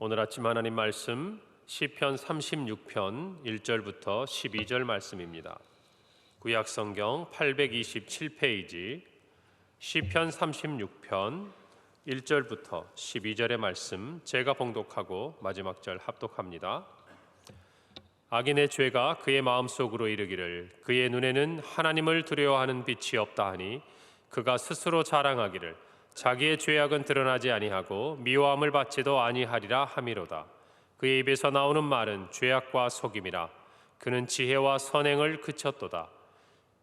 오늘 아침 하나님 말씀 시편 36편 1절부터 12절 말씀입니다. 구약 성경 827페이지 시편 36편 1절부터 12절의 말씀 제가 봉독하고 마지막 절 합독합니다. 악인의 죄가 그의 마음속으로 이르기를 그의 눈에는 하나님을 두려워하는 빛이 없다 하니 그가 스스로 자랑하기를 자기의 죄악은 드러나지 아니하고 미워함을 받지도 아니하리라 함이로다. 그의 입에서 나오는 말은 죄악과 속임이라. 그는 지혜와 선행을 그쳤도다.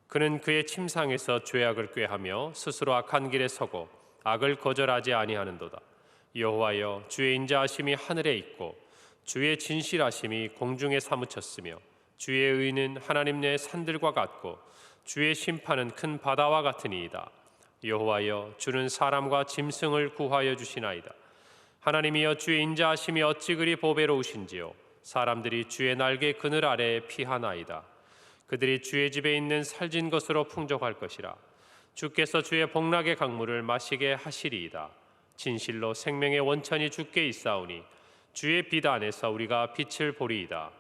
그는 그의 침상에서 죄악을 꾀하며 스스로 악한 길에 서고 악을 거절하지 아니하는도다. 여호와여 주의 인자하심이 하늘에 있고 주의 진실하심이 공중에 사무쳤으며 주의 의는 하나님 내 산들과 같고 주의 심판은 큰 바다와 같으니이다. 여호와여 주는 사람과 짐승을 구하여 주시나이다. 하나님이여 주의 인자하심이 어찌 그리 보배로우신지요 사람들이 주의 날개 그늘 아래에 피하나이다. 그들이 주의 집에 있는 살진 것으로 풍족할 것이라. 주께서 주의 복락의 강물을 마시게 하시리이다. 진실로 생명의 원천이 주께 있사오니 주의 빛 안에서 우리가 빛을 보리이다.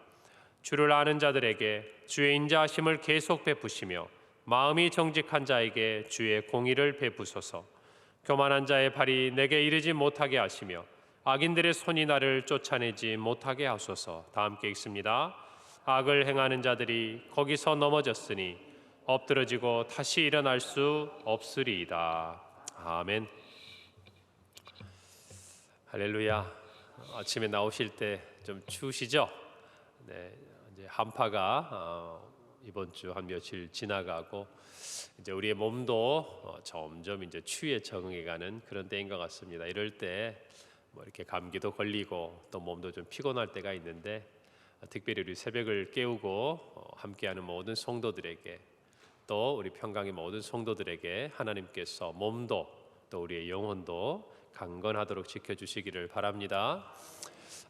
주를 아는 자들에게 주의 인자하심을 계속 베푸시며 마음이 정직한 자에게 주의 공의를 베푸소서. 교만한 자의 발이 내게 이르지 못하게 하시며 악인들의 손이 나를 쫓아내지 못하게 하소서. 다 함께 읽습니다. 악을 행하는 자들이 거기서 넘어졌으니 엎드러지고 다시 일어날 수 없으리이다. 아멘. 할렐루야. 아침에 나오실 때 좀 추우시죠? 네, 이제 한파가 어, 이번 주 한 며칠 지나가고 이제 우리의 몸도 어, 점점 이제 추위에 적응해가는 그런 때인 것 같습니다. 이럴 때 뭐 이렇게 감기도 걸리고 또 몸도 좀 피곤할 때가 있는데 어, 특별히 우리 새벽을 깨우고 어, 함께하는 모든 성도들에게 또 우리 평강의 모든 성도들에게 하나님께서 몸도 또 우리의 영혼도 강건하도록 지켜주시기를 바랍니다.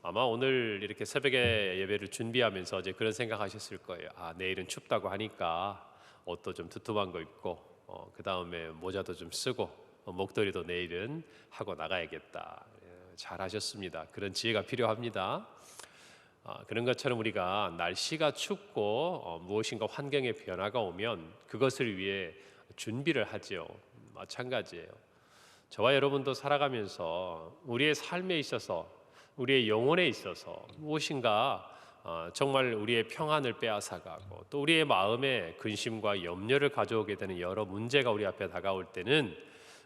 아마 오늘 이렇게 새벽에 예배를 준비하면서 이제 그런 생각하셨을 거예요. 아 내일은 춥다고 하니까 옷도 좀 두툼한 거 입고 어, 그 다음에 모자도 좀 쓰고 어, 목도리도 내일은 하고 나가야겠다. 예, 잘하셨습니다. 그런 지혜가 필요합니다. 아, 그런 것처럼 우리가 날씨가 춥고 어, 무엇인가 환경의 변화가 오면 그것을 위해 준비를 하지요. 마찬가지예요. 저와 여러분도 살아가면서 우리의 삶에 있어서 우리의 영혼에 있어서 무엇인가 어, 정말 우리의 평안을 빼앗아가고 또 우리의 마음에 근심과 염려를 가져오게 되는 여러 문제가 우리 앞에 다가올 때는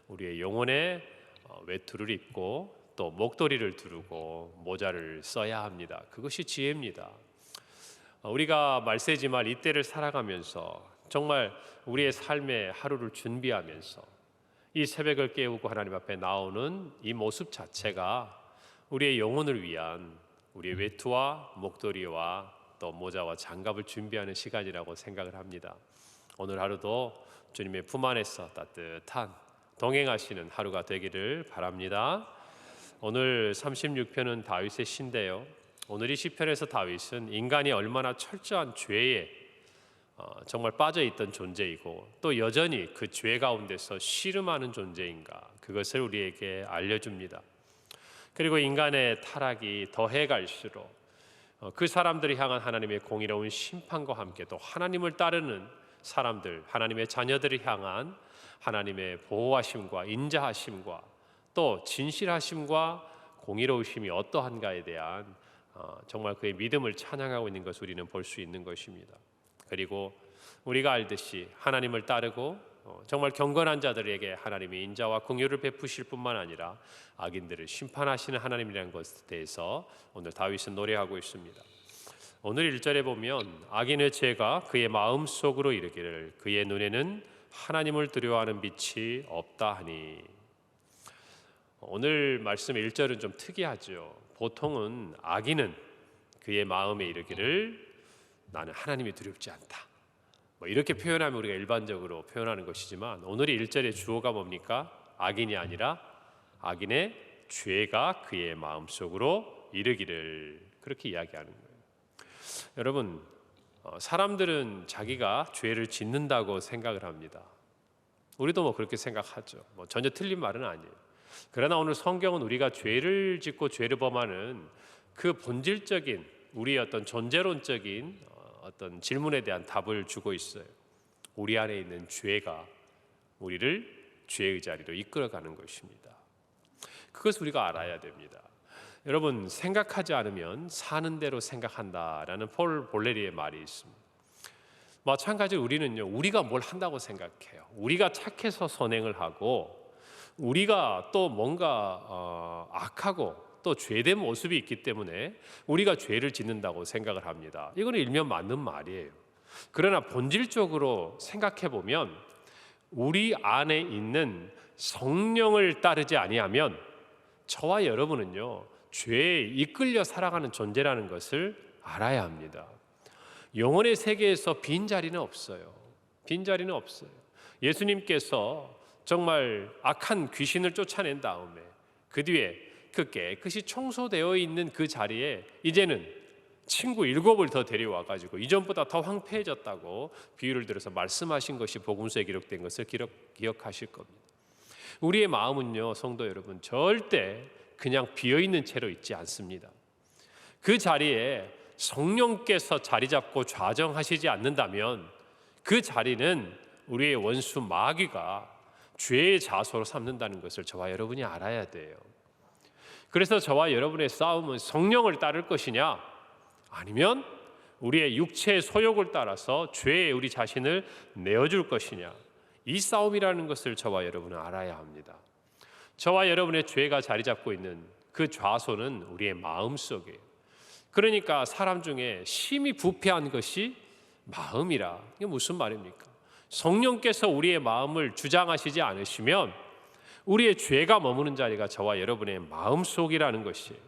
우리의 영혼에 어, 외투를 입고 또 목도리를 두르고 모자를 써야 합니다. 그것이 지혜입니다. 어, 우리가 말세지만 이때를 살아가면서 정말 우리의 삶의 하루를 준비하면서 이 새벽을 깨우고 하나님 앞에 나오는 이 모습 자체가 우리의 영혼을 위한 우리의 외투와 목도리와 또 모자와 장갑을 준비하는 시간이라고 생각을 합니다. 오늘 하루도 주님의 품 안에서 따뜻한 동행하시는 하루가 되기를 바랍니다. 오늘 36편은 다윗의 시인데요. 오늘 이 시편에서 다윗은 인간이 얼마나 철저한 죄에 어, 정말 빠져 있던 존재이고 또 여전히 그 죄 가운데서 씨름하는 존재인가 그것을 우리에게 알려줍니다. 그리고 인간의 타락이 더해 갈수록 어, 그 사람들이 향한 하나님의 공의로운 심판과 함께 또 하나님을 따르는 사람들, 하나님의 자녀들을 향한 하나님의 보호하심과 인자하심과 또 진실하심과 공의로우심이 어떠한가에 대한 어, 정말 그의 믿음을 찬양하고 있는 것을 우리는 볼 수 있는 것입니다. 그리고 우리가 알듯이 하나님을 따르고 어, 정말 경건한 자들에게 하나님이 인자와 공유를 베푸실 뿐만 아니라 악인들을 심판하시는 하나님이라는 것에 대해서 오늘 다윗은 노래하고 있습니다. 오늘 1절에 보면 악인의 죄가 그의 마음 속으로 이르기를 그의 눈에는 하나님을 두려워하는 빛이 없다 하니 오늘 말씀 1절은 좀 특이하죠. 보통은 악인은 그의 마음에 이르기를 나는 하나님이 두렵지 않다. 뭐 이렇게 표현하면 우리가 일반적으로 표현하는 것이지만 오늘의 1절의 주어가 뭡니까? 악인이 아니라 악인의 죄가 그의 마음속으로 이르기를 그렇게 이야기하는 거예요. 여러분 어, 사람들은 자기가 죄를 짓는다고 생각을 합니다. 우리도 뭐 그렇게 생각하죠. 뭐 전혀 틀린 말은 아니에요. 그러나 오늘 성경은 우리가 죄를 짓고 죄를 범하는 그 본질적인 우리의 어떤 존재론적인 어, 어떤 질문에 대한 답을 주고 있어요. 우리 안에 있는 죄가 우리를 죄의 자리로 이끌어가는 것입니다. 그것을 우리가 알아야 됩니다. 여러분 생각하지 않으면 사는 대로 생각한다라는 폴 볼레리의 말이 있습니다. 마찬가지로 우리는요 우리가 뭘 한다고 생각해요. 우리가 착해서 선행을 하고 우리가 또 뭔가 어, 악하고 또 죄된 모습이 있기 때문에 우리가 죄를 짓는다고 생각을 합니다. 이거는 일면 맞는 말이에요. 그러나 본질적으로 생각해 보면 우리 안에 있는 성령을 따르지 아니하면 저와 여러분은요 죄에 이끌려 살아가는 존재라는 것을 알아야 합니다. 영혼의 세계에서 빈 자리는 없어요. 빈 자리는 없어요. 예수님께서 정말 악한 귀신을 쫓아낸 다음에 그 뒤에 그 깨끗이 청소되어 있는 그 자리에 이제는 친구 일곱을 더 데려와 가지고 이전보다 더 황폐해졌다고 비유를 들어서 말씀하신 것이 복음서에 기록된 것을 기록, 기억하실 겁니다. 우리의 마음은요, 성도 여러분, 절대 그냥 비어 있는 채로 있지 않습니다. 그 자리에 성령께서 자리 잡고 좌정하시지 않는다면 그 자리는 우리의 원수 마귀가 죄의 자소로 삼는다는 것을 저와 여러분이 알아야 돼요. 그래서 저와 여러분의 싸움은 성령을 따를 것이냐 아니면 우리의 육체의 소욕을 따라서 죄에 우리 자신을 내어줄 것이냐 이 싸움이라는 것을 저와 여러분은 알아야 합니다. 저와 여러분의 죄가 자리 잡고 있는 그 좌소는 우리의 마음 속에 그러니까 사람 중에 심히 부패한 것이 마음이라 이게 무슨 말입니까? 성령께서 우리의 마음을 주장하시지 않으시면 우리의 죄가 머무는 자리가 저와 여러분의 마음 속이라는 것이에요.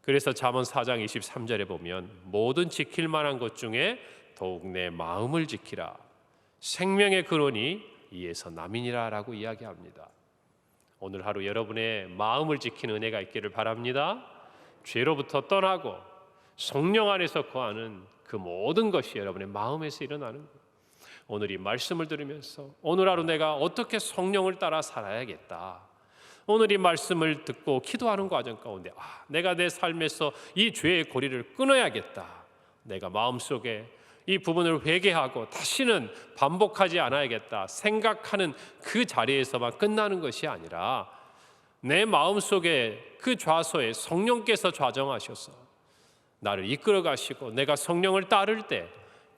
그래서 잠언 4장 23절에 보면 모든 지킬 만한 것 중에 더욱 내 마음을 지키라. 생명의 근원이 이에서 남이니라라고 이야기합니다. 오늘 하루 여러분의 마음을 지키는 은혜가 있기를 바랍니다. 죄로부터 떠나고 성령 안에서 거하는 그 모든 것이 여러분의 마음에서 일어나는 것. 오늘 이 말씀을 들으면서 오늘 하루 내가 어떻게 성령을 따라 살아야겠다. 오늘 이 말씀을 듣고 기도하는 과정 가운데 아, 내가 내 삶에서 이 죄의 고리를 끊어야겠다. 내가 마음속에 이 부분을 회개하고 다시는 반복하지 않아야겠다. 생각하는 그 자리에서만 끝나는 것이 아니라 내 마음속에 그 좌소에 성령께서 좌정하셔서 나를 이끌어 가시고 내가 성령을 따를 때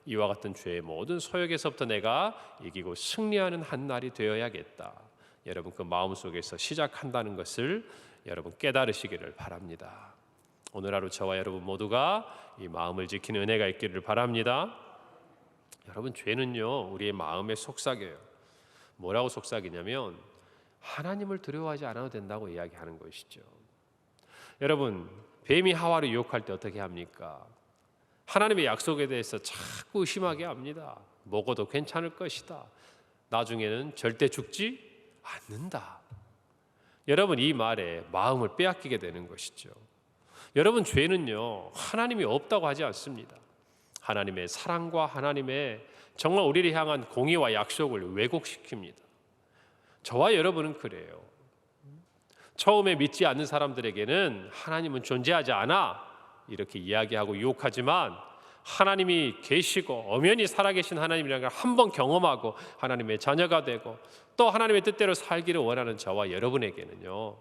이와 같은 죄의 모든 소욕에서부터 내가 이기고 승리하는 한 날이 되어야겠다. 여러분 그 마음 속에서 시작한다는 것을 여러분 깨달으시기를 바랍니다. 오늘 하루 저와 여러분 모두가 이 마음을 지키는 은혜가 있기를 바랍니다. 여러분 죄는요 우리의 마음에 속삭여요. 뭐라고 속삭이냐면 하나님을 두려워하지 않아도 된다고 이야기하는 것이죠. 여러분 뱀이 하와를 유혹할 때 어떻게 합니까? 하나님의 약속에 대해서 자꾸 의심하게 합니다. 먹어도 괜찮을 것이다. 나중에는 절대 죽지 않는다. 여러분 이 말에 마음을 빼앗기게 되는 것이죠. 여러분 죄는요 하나님이 없다고 하지 않습니다. 하나님의 사랑과 하나님의 정말 우리를 향한 공의와 약속을 왜곡시킵니다. 저와 여러분은 그래요. 처음에 믿지 않는 사람들에게는 하나님은 존재하지 않아 이렇게 이야기하고 유혹하지만 하나님이 계시고 엄연히 살아계신 하나님이라는 걸 한 번 경험하고 하나님의 자녀가 되고 또 하나님의 뜻대로 살기를 원하는 저와 여러분에게는요.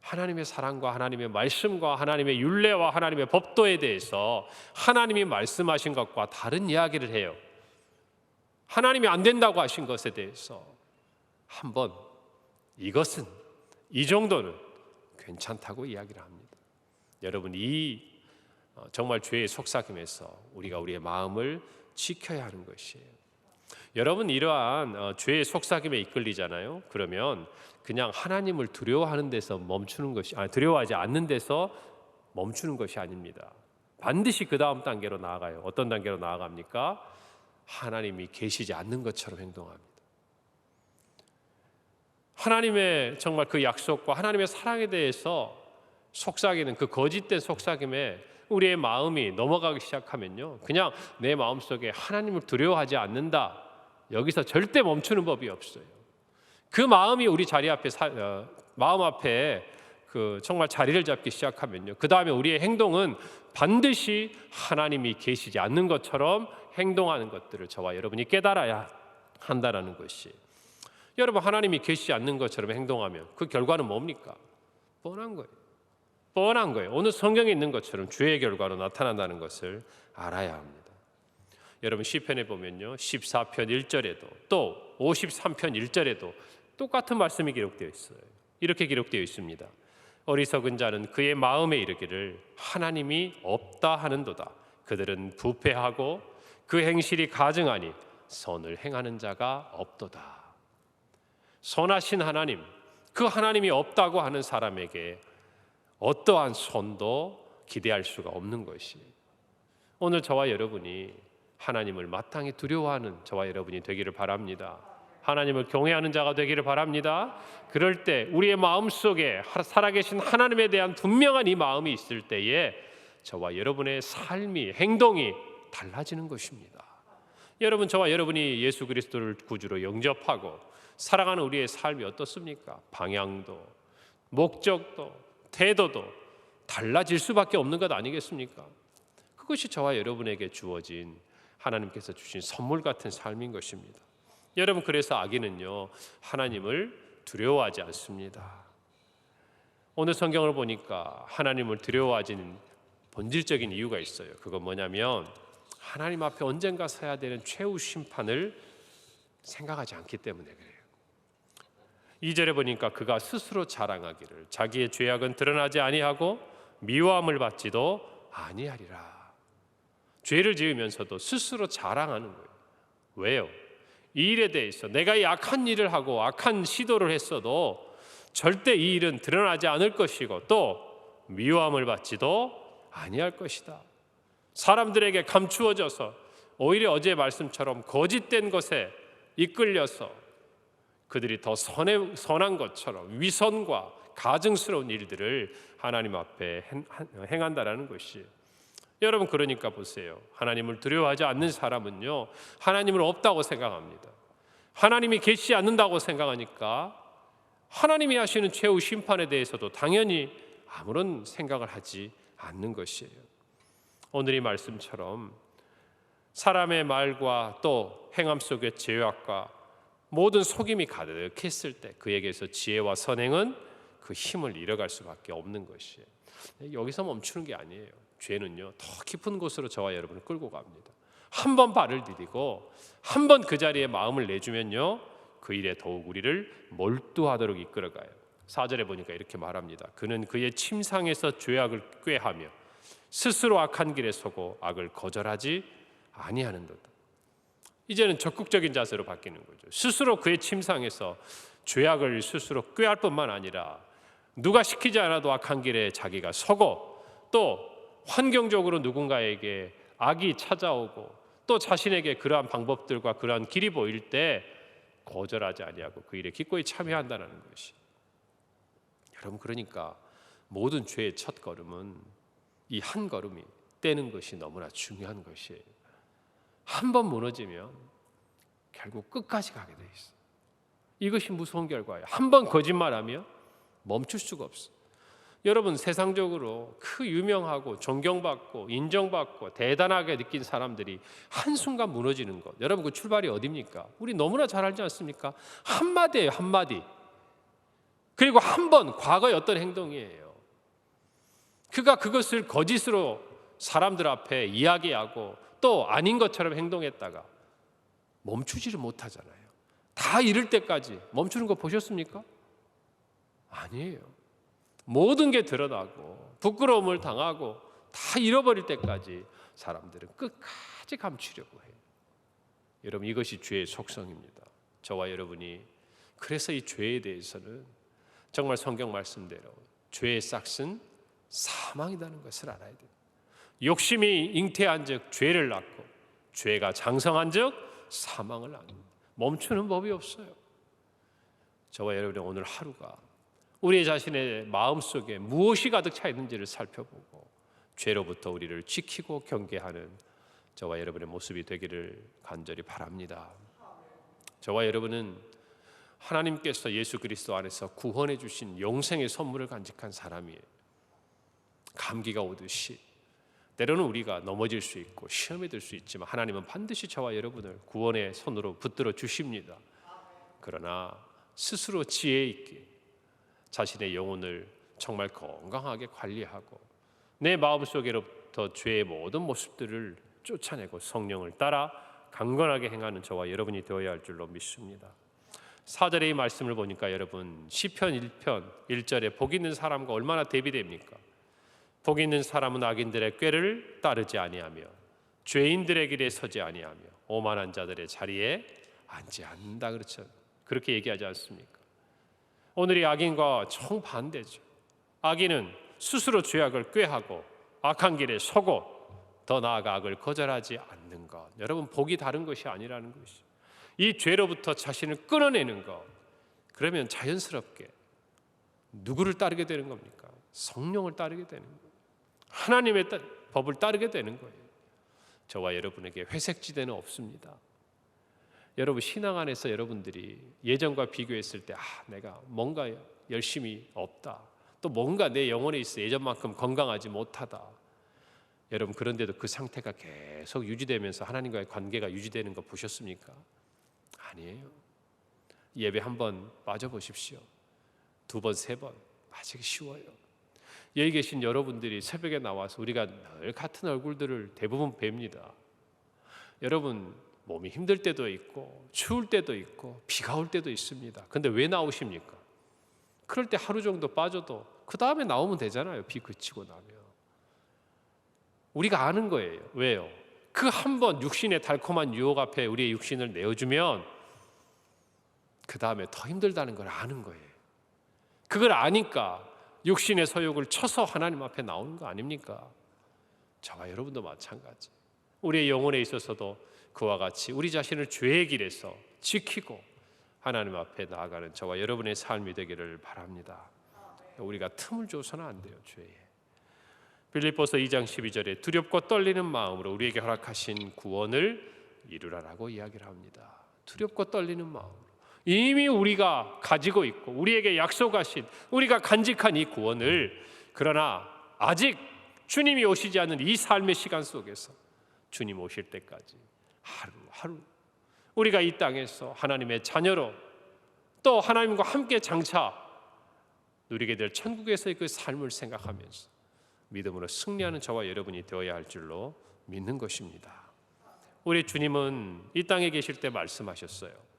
하나님의 사랑과 하나님의 말씀과 하나님의 윤례와 하나님의 법도에 대해서 하나님이 말씀하신 것과 다른 이야기를 해요. 하나님이 안 된다고 하신 것에 대해서 한번 이것은 이 정도는 괜찮다고 이야기를 합니다. 여러분 이 어, 정말 죄의 속삭임에서 우리가 우리의 마음을 지켜야 하는 것이에요. 여러분 이러한 어, 죄의 속삭임에 이끌리잖아요. 그러면 그냥 하나님을 두려워하는 데서 멈추는 것이 아니 두려워하지 않는 데서 멈추는 것이 아닙니다. 반드시 그 다음 단계로 나아가요. 어떤 단계로 나아갑니까? 하나님이 계시지 않는 것처럼 행동합니다. 하나님의 정말 그 약속과 하나님의 사랑에 대해서 속삭이는 그 거짓된 속삭임에 우리의 마음이 넘어가기 시작하면요. 그냥 내 마음속에 하나님을 두려워하지 않는다. 여기서 절대 멈추는 법이 없어요. 그 마음이 우리 자리 앞에 사, 어, 마음 앞에 그 정말 자리를 잡기 시작하면요. 그 다음에 우리의 행동은 반드시 하나님이 계시지 않는 것처럼 행동하는 것들을 저와 여러분이 깨달아야 한다라는 것이. 여러분 하나님이 계시지 않는 것처럼 행동하면 그 결과는 뭡니까? 뻔한 거예요. 뻔한 거예요. 오늘 성경에 있는 것처럼 죄의 결과로 나타난다는 것을 알아야 합니다. 여러분 시편에 보면요. 14편 1절에도 또 53편 1절에도 똑같은 말씀이 기록되어 있어요. 이렇게 기록되어 있습니다. 어리석은 자는 그의 마음에 이르기를 하나님이 없다 하는도다. 그들은 부패하고 그 행실이 가증하니 선을 행하는 자가 없도다. 선하신 하나님, 그 하나님이 없다고 하는 사람에게 어떠한 손도 기대할 수가 없는 것이 오늘 저와 여러분이 하나님을 마땅히 두려워하는 저와 여러분이 되기를 바랍니다. 하나님을 경외하는 자가 되기를 바랍니다. 그럴 때 우리의 마음 속에 살아계신 하나님에 대한 분명한 이 마음이 있을 때에 저와 여러분의 삶이 행동이 달라지는 것입니다. 여러분 저와 여러분이 예수 그리스도를 구주로 영접하고 살아가는 우리의 삶이 어떻습니까? 방향도 목적도 태도도 달라질 수밖에 없는 것 아니겠습니까? 그것이 저와 여러분에게 주어진 하나님께서 주신 선물 같은 삶인 것입니다. 여러분 그래서 아기는요 하나님을 두려워하지 않습니다. 오늘 성경을 보니까 하나님을 두려워하지는 본질적인 이유가 있어요. 그건 뭐냐면 하나님 앞에 언젠가 서야 되는 최후 심판을 생각하지 않기 때문에 그래요. 2절에 보니까 그가 스스로 자랑하기를 자기의 죄악은 드러나지 아니하고 미워함을 받지도 아니하리라. 죄를 지으면서도 스스로 자랑하는 거예요. 왜요? 이 일에 대해서 내가 이 악한 일을 하고 악한 시도를 했어도 절대 이 일은 드러나지 않을 것이고 또 미워함을 받지도 아니할 것이다. 사람들에게 감추어져서 오히려 어제 말씀처럼 거짓된 것에 이끌려서 그들이 더 선해, 선한 것처럼 위선과 가증스러운 일들을 하나님 앞에 행한다라는 것이 여러분 그러니까 보세요. 하나님을 두려워하지 않는 사람은요. 하나님을 없다고 생각합니다. 하나님이 계시지 않는다고 생각하니까 하나님이 하시는 최후 심판에 대해서도 당연히 아무런 생각을 하지 않는 것이에요. 오늘 이 말씀처럼 사람의 말과 또 행함 속의 죄악과 모든 속임이 가득했을 때 그에게서 지혜와 선행은 그 힘을 잃어갈 수밖에 없는 것이에요. 여기서 멈추는 게 아니에요. 죄는요 더 깊은 곳으로 저와 여러분을 끌고 갑니다. 한 번 발을 디디고 한 번 그 자리에 마음을 내주면요 그 일에 더욱 우리를 몰두하도록 이끌어가요. 사절에 보니까 이렇게 말합니다. 그는 그의 침상에서 죄악을 꾀하며 스스로 악한 길에 서고 악을 거절하지 아니하는도다. 이제는 적극적인 자세로 바뀌는 거죠. 스스로 그의 침상에서 죄악을 스스로 꾀할 뿐만 아니라 누가 시키지 않아도 악한 길에 자기가 서고 또 환경적으로 누군가에게 악이 찾아오고 또 자신에게 그러한 방법들과 그러한 길이 보일 때 거절하지 아니하고 그 일에 기꺼이 참여한다는 것이 여러분 그러니까 모든 죄의 첫 걸음은 이 한 걸음이 떼는 것이 너무나 중요한 것이에요. 한 번 무너지면 결국 끝까지 가게 돼 있어. 이것이 무서운 결과예요. 한 번 거짓말하면 멈출 수가 없어. 여러분 세상적으로 그 유명하고 존경받고 인정받고 대단하게 느낀 사람들이 한순간 무너지는 것. 여러분 그 출발이 어디입니까? 우리 너무나 잘 알지 않습니까? 한마디예요, 한마디. 그리고 한 번 과거의 어떤 행동이에요. 그가 그것을 거짓으로 사람들 앞에 이야기하고 또 아닌 것처럼 행동했다가 멈추지를 못하잖아요. 다 이럴 때까지 멈추는 거 보셨습니까? 아니에요. 모든 게 드러나고 부끄러움을 당하고 다 잃어버릴 때까지 사람들은 끝까지 감추려고 해요. 여러분 이것이 죄의 속성입니다. 저와 여러분이 그래서 이 죄에 대해서는 정말 성경 말씀대로 죄의 싹은 사망이라는 것을 알아야 돼요. 욕심이 잉태한 즉 죄를 낳고 죄가 장성한 즉 사망을 낳는 멈추는 법이 없어요. 저와 여러분의 오늘 하루가 우리 자신의 마음 속에 무엇이 가득 차 있는지를 살펴보고 죄로부터 우리를 지키고 경계하는 저와 여러분의 모습이 되기를 간절히 바랍니다. 저와 여러분은 하나님께서 예수 그리스도 안에서 구원해 주신 영생의 선물을 간직한 사람이에요. 감기가 오듯이 때로는 우리가 넘어질 수 있고 시험에 들 수 있지만 하나님은 반드시 저와 여러분을 구원의 손으로 붙들어 주십니다. 그러나 스스로 지혜 있게 자신의 영혼을 정말 건강하게 관리하고 내 마음속에로부터 죄의 모든 모습들을 쫓아내고 성령을 따라 강건하게 행하는 저와 여러분이 되어야 할 줄로 믿습니다. 사절의 이 말씀을 보니까 여러분 시편 1편 1절에 복 있는 사람과 얼마나 대비됩니까? 복 있는 사람은 악인들의 꾀를 따르지 아니하며 죄인들의 길에 서지 아니하며 오만한 자들의 자리에 앉지 않는다 그렇죠. 그렇게 얘기하지 않습니까? 오늘이 악인과 정반대죠. 악인은 스스로 죄악을 꾀하고 악한 길에 서고 더 나아가 악을 거절하지 않는 것. 여러분 복이 다른 것이 아니라는 것이. 이 죄로부터 자신을 끊어내는 것. 그러면 자연스럽게 누구를 따르게 되는 겁니까? 성령을 따르게 되는 거예요. 하나님의 따- 법을 따르게 되는 거예요. 저와 여러분에게 회색 지대는 없습니다. 여러분 신앙 안에서 여러분들이 예전과 비교했을 때 아, 내가 뭔가 열심히 없다. 또 뭔가 내 영혼에 있어 예전만큼 건강하지 못하다. 여러분 그런데도 그 상태가 계속 유지되면서 하나님과의 관계가 유지되는 거 보셨습니까? 아니에요. 예배 한 번 빠져 보십시오. 두 번, 세번 빠지기 쉬워요. 여기 계신 여러분들이 새벽에 나와서 우리가 늘 같은 얼굴들을 대부분 뵙니다. 여러분 몸이 힘들 때도 있고 추울 때도 있고 비가 올 때도 있습니다. 근데 왜 나오십니까? 그럴 때 하루 정도 빠져도 그 다음에 나오면 되잖아요. 비 그치고 나면 우리가 아는 거예요. 왜요? 그 한 번 육신의 달콤한 유혹 앞에 우리의 육신을 내어주면 그 다음에 더 힘들다는 걸 아는 거예요. 그걸 아니까 육신의 소욕을 쳐서 하나님 앞에 나오는 거 아닙니까? 저와 여러분도 마찬가지. 우리의 영혼에 있어서도 그와 같이 우리 자신을 죄의 길에서 지키고 하나님 앞에 나아가는 저와 여러분의 삶이 되기를 바랍니다. 우리가 틈을 줘서는 안 돼요, 죄에. 빌립보서 2장 12절에 두렵고 떨리는 마음으로 우리에게 허락하신 구원을 이루라라고 이야기를 합니다. 두렵고 떨리는 마음으로 이미 우리가 가지고 있고 우리에게 약속하신 우리가 간직한 이 구원을 그러나 아직 주님이 오시지 않은 이 삶의 시간 속에서 주님 오실 때까지 하루하루 우리가 이 땅에서 하나님의 자녀로 또 하나님과 함께 장차 누리게 될 천국에서의 그 삶을 생각하면서 믿음으로 승리하는 저와 여러분이 되어야 할 줄로 믿는 것입니다. 우리 주님은 이 땅에 계실 때 말씀하셨어요.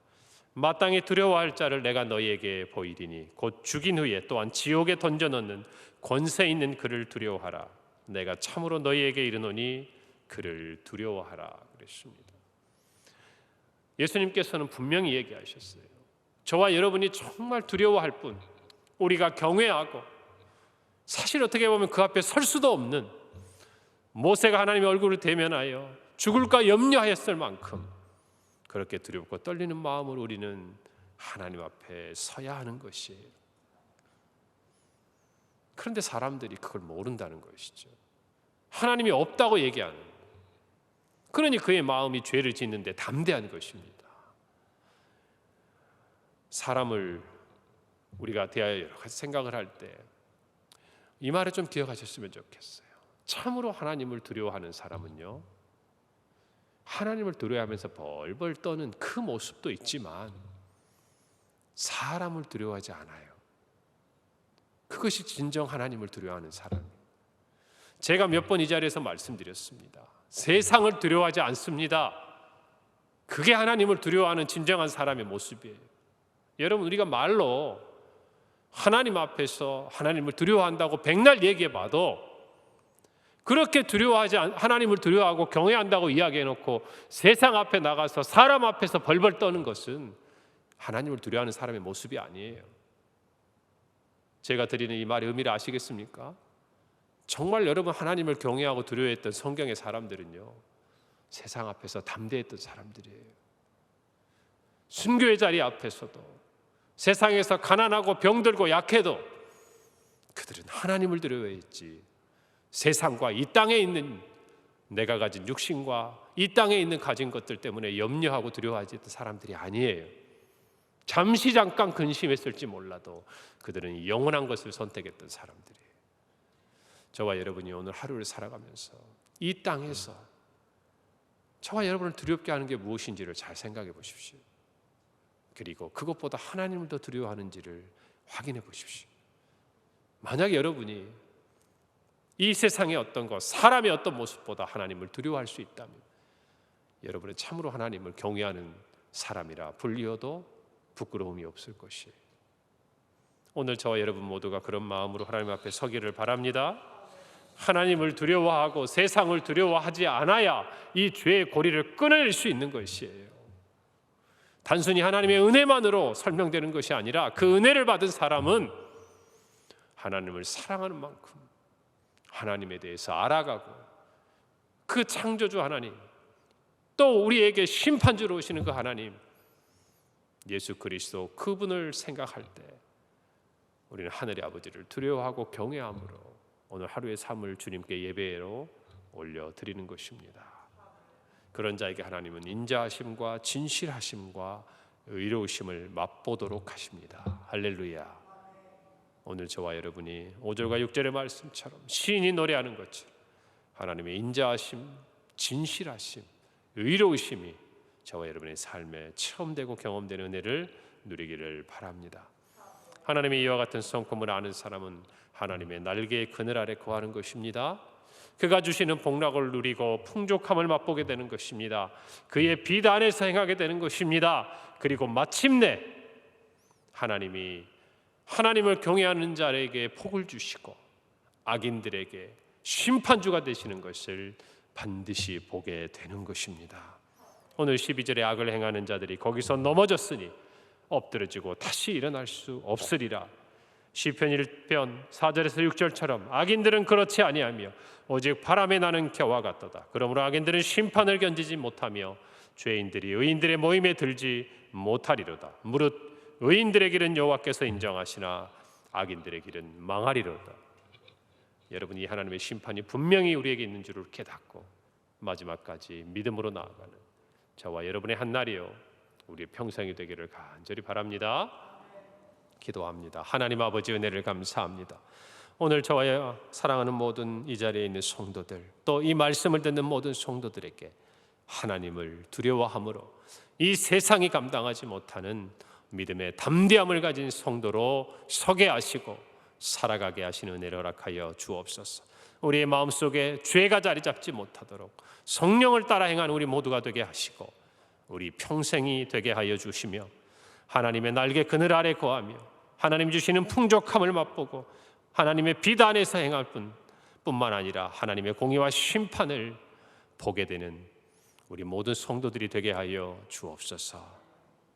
마땅히 두려워할 자를 내가 너희에게 보이리니 곧 죽인 후에 또한 지옥에 던져 넣는 권세 있는 그를 두려워하라. 내가 참으로 너희에게 이르노니 그를 두려워하라 그랬습니다. 예수님께서는 분명히 얘기하셨어요. 저와 여러분이 정말 두려워할 뿐 우리가 경외하고 사실 어떻게 보면 그 앞에 설 수도 없는 모세가 하나님의 얼굴을 대면하여 죽을까 염려하였을 만큼 그렇게 두렵고 떨리는 마음으로 우리는 하나님 앞에 서야 하는 것이에요. 그런데 사람들이 그걸 모른다는 것이죠. 하나님이 없다고 얘기하는. 그러니 그의 마음이 죄를 짓는데 담대한 것입니다. 사람을 우리가 대하여 여러 가지 생각을 할 때 이 말을 좀 기억하셨으면 좋겠어요. 참으로 하나님을 두려워하는 사람은요. 하나님을 두려워하면서 벌벌 떠는 그 모습도 있지만 사람을 두려워하지 않아요. 그것이 진정 하나님을 두려워하는 사람. 제가 몇 번 이 자리에서 말씀드렸습니다. 세상을 두려워하지 않습니다. 그게 하나님을 두려워하는 진정한 사람의 모습이에요. 여러분 우리가 말로 하나님 앞에서 하나님을 두려워한다고 백날 얘기해 봐도 그렇게 두려워하지 않, 하나님을 두려워하고 경외한다고 이야기해 놓고 세상 앞에 나가서 사람 앞에서 벌벌 떠는 것은 하나님을 두려워하는 사람의 모습이 아니에요. 제가 드리는 이 말의 의미를 아시겠습니까? 정말 여러분 하나님을 경외하고 두려워했던 성경의 사람들은요. 세상 앞에서 담대했던 사람들이에요. 순교의 자리 앞에서도 세상에서 가난하고 병들고 약해도 그들은 하나님을 두려워했지. 세상과 이 땅에 있는 내가 가진 육신과 이 땅에 있는 가진 것들 때문에 염려하고 두려워하지 했던 사람들이 아니에요. 잠시 잠깐 근심했을지 몰라도 그들은 영원한 것을 선택했던 사람들이에요. 저와 여러분이 오늘 하루를 살아가면서 이 땅에서 저와 여러분을 두렵게 하는 게 무엇인지를 잘 생각해 보십시오. 그리고 그것보다 하나님을 더 두려워하는지를 확인해 보십시오. 만약 여러분이 이 세상의 어떤 것, 사람의 어떤 모습보다 하나님을 두려워할 수 있다면 여러분은 참으로 하나님을 경외하는 사람이라 불리어도 부끄러움이 없을 것이에요. 오늘 저와 여러분 모두가 그런 마음으로 하나님 앞에 서기를 바랍니다. 하나님을 두려워하고 세상을 두려워하지 않아야 이 죄의 고리를 끊어낼 수 있는 것이에요. 단순히 하나님의 은혜만으로 설명되는 것이 아니라 그 은혜를 받은 사람은 하나님을 사랑하는 만큼 하나님에 대해서 알아가고 그 창조주 하나님 또 우리에게 심판주로 오시는 그 하나님 예수 그리스도 그분을 생각할 때 우리는 하늘의 아버지를 두려워하고 경외함으로 오늘 하루의 삶을 주님께 예배로 올려 드리는 것입니다. 그런 자에게 하나님은 인자하심과 진실하심과 의로우심을 맛보도록 하십니다. 할렐루야. 오늘 저와 여러분이 5절과 6절의 말씀처럼 시인이 노래하는 것처럼 하나님의 인자하심, 진실하심, 의로우심이 저와 여러분의 삶에 체험되고 경험되는 은혜를 누리기를 바랍니다. 하나님의 이와 같은 성품을 아는 사람은 하나님의 날개의 그늘 아래 거하는 것입니다. 그가 주시는 복락을 누리고 풍족함을 맛보게 되는 것입니다. 그의 빛 안에서 행하게 되는 것입니다. 그리고 마침내 하나님이 하나님을 경외하는 자에게 복을 주시고 악인들에게 심판주가 되시는 것을 반드시 보게 되는 것입니다. 오늘 12절에 악을 행하는 자들이 거기서 넘어졌으니 엎드러지고 다시 일어날 수 없으리라. 시편 1편 4절에서 6절처럼 악인들은 그렇지 아니하며 오직 바람에 나는 겨와 같도다. 그러므로 악인들은 심판을 견디지 못하며 죄인들이 의인들의 모임에 들지 못하리로다. 무릇 의인들의 길은 여호와께서 인정하시나 악인들의 길은 망하리로다. 여러분 이 하나님의 심판이 분명히 우리에게 있는 줄을 깨닫고 마지막까지 믿음으로 나아가는 저와 여러분의 한 날이요 우리의 평생이 되기를 간절히 바랍니다. 기도합니다. 하나님 아버지 은혜를 감사합니다. 오늘 저와 사랑하는 모든 이 자리에 있는 성도들 또 이 말씀을 듣는 모든 성도들에게 하나님을 두려워함으로 이 세상이 감당하지 못하는 믿음의 담대함을 가진 성도로 서게 하시고 살아가게 하시는 은혜를 허락하여 주옵소서. 우리의 마음속에 죄가 자리 잡지 못하도록 성령을 따라 행하는 우리 모두가 되게 하시고 우리 평생이 되게 하여 주시며 하나님의 날개 그늘 아래 거하며 하나님 주시는 풍족함을 맛보고 하나님의 빛 안에서 행할 뿐 뿐만 아니라 하나님의 공의와 심판을 보게 되는 우리 모든 성도들이 되게 하여 주옵소서.